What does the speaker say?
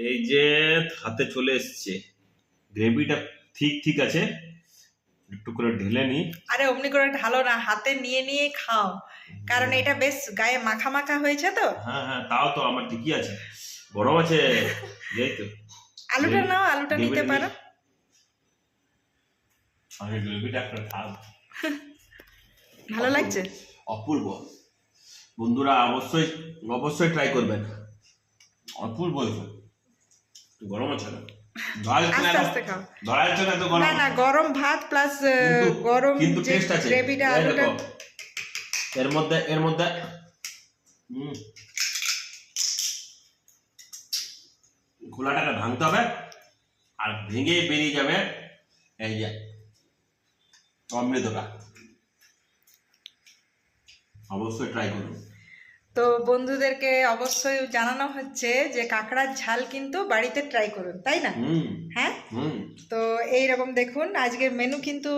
এই যে হাতে চলে এসছে। গ্রেভিটা ঠিক ঠিক আছে। একটু করে ঢেলে নি আরে অমনি করে ঢালো না হাতে নিয়ে নিয়ে খাও। কারণ এটা বেশ গায়ে মাখা মাখা হয়েছে তো। হ্যাঁ হ্যাঁ তাও তো আমার ঠিকই আছে। গরম আছে। যাই তো। আলুটা নাও আলুটা নিতে পারো। আমি গ্রেভিটা একটা খাব। ভালো লাগছে? অপূর্ব। বন্ধুরা অবশ্যই অবশ্যই ট্রাই করবেন। অপূর্ব গরম আছে না না আস্তে এত- আস্তে খাও। ধরা যাচ্ছে না গরম। না না গরম ভাত প্লাস গরম কিন্তু টেস্ট আছে। গ্রেভিটা আলুটা এর মধ্যে এর মধ্যে খোলাটাকে ভাঙতে হবে আর ভেঙে বেরিয়ে যাবে এই যে অমৃতটা। অবশ্যই ট্রাই করুন। তো বন্ধুদেরকে অবশ্যই জানানো হচ্ছে যে কাঁকড়ার ঝাল কিন্তু বাড়িতে ট্রাই করুন তাই না? হ্যাঁ? তো এইরকম দেখুন আজকের মেনু কিন্তু